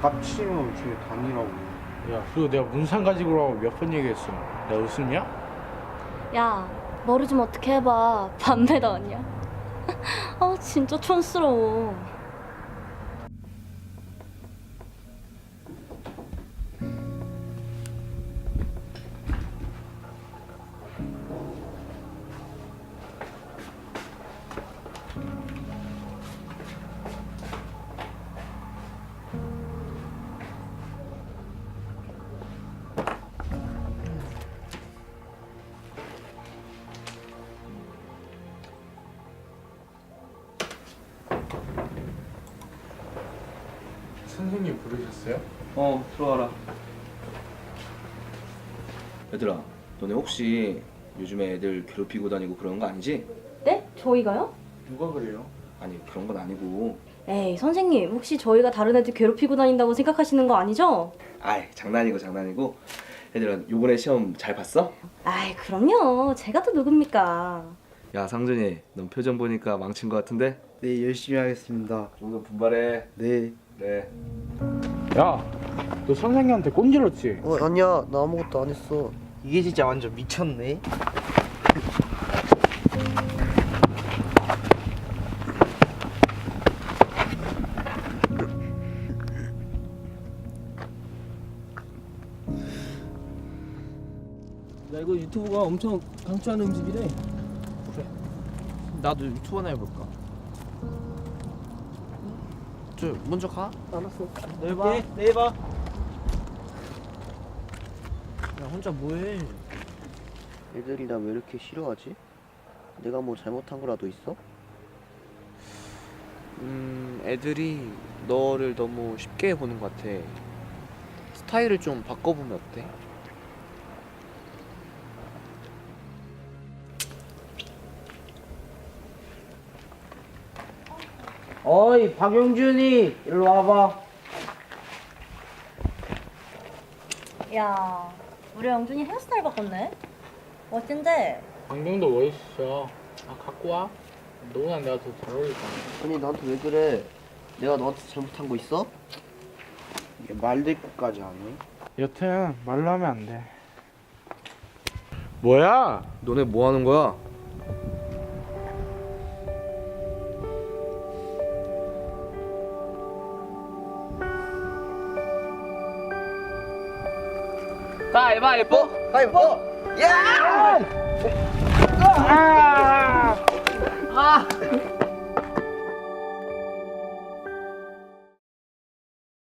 깝치면 중에 다니라고. 야 그리고 내가 문상 가지고 라고 몇 번 얘기했어 내가 웃음이야? 야, 머리 좀 어떻게 해봐. 반배 나왔냐? 아, 진짜 촌스러워. 선생님 부르셨어요? 어 들어와라 얘들아 너네 혹시 요즘에 애들 괴롭히고 다니고 그러는 거 아니지? 네? 저희가요? 누가 그래요? 아니 그런 건 아니고 에이, 선생님, 혹시 저희가 다른 애들 괴롭히고 다닌다고 생각하시는 거 아니죠? 아이 장난이고 장난이고 얘들아 요번에 시험 잘 봤어? 아이, 그럼요. 제가 또 누굽니까? 야 상준이 넌 표정 보니까 망친 거 같은데? 네, 열심히 하겠습니다. 좀더 분발해 네. 그래 야너 선생님한테 꼰질렀지? 어 아니야 나 아무것도 안 했어 이게 진짜 완전 미쳤네. 야 이거 유튜브가 엄청 강추하는 음식이래. 그래. 나도 유튜브 하나 해볼까? 저 먼저 가. 알았어 내일 봐. 내일 봐. 야 혼자 뭐해? 애들이 나 왜 이렇게 싫어하지? 내가 뭐 잘못한 거라도 있어? 음 애들이 너를 너무 쉽게 보는 것 같아. 스타일을 좀 바꿔보면 어때? 어이, 박용준이, 일로 와봐. 야, 우리 영준이 헤어스타일 바꿨네? 멋진데? 안경도 멋있어 아 갖고 와 너랑 내가 더 잘 어울릴 거야 아니 나한테 왜 그래 내가 너한테 잘못한 거 있어? 이게 말대꾸까지 하네. 여튼 말로 하면 안 돼 뭐야? 너네 뭐 하는 거야? 가위바위보. 가위바위보 야! 아!